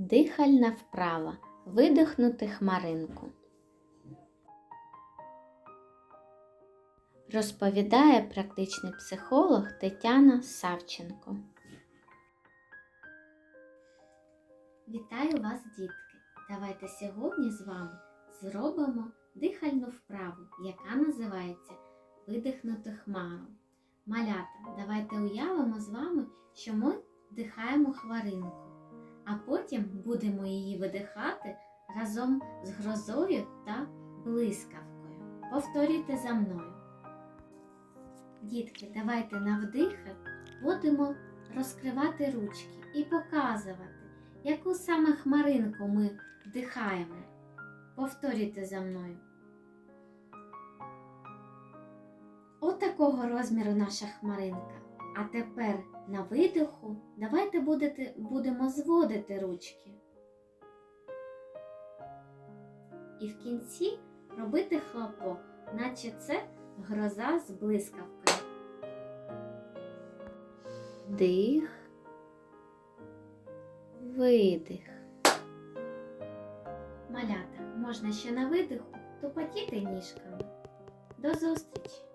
Дихальна вправа. Видихнути хмаринку. Розповідає практичний психолог Тетяна Савченко. Вітаю вас, дітки! Давайте сьогодні з вами зробимо дихальну вправу, яка називається видихнути хмару. Малята, давайте уявимо з вами, що ми вдихаємо хмаринку, а потім будемо її видихати разом з грозою та блискавкою. Повторюйте за мною. Дітки, давайте на вдихи будемо розкривати ручки і показувати, яку саме хмаринку ми вдихаємо. Повторюйте за мною. От розміру наша хмаринка. А тепер на видиху давайте будете, будемо зводити ручки. І в кінці робити хлопок, наче це гроза з блискавкою. Дих, видих. Малята, можна ще на видиху тупотіти ніжками. До зустрічі!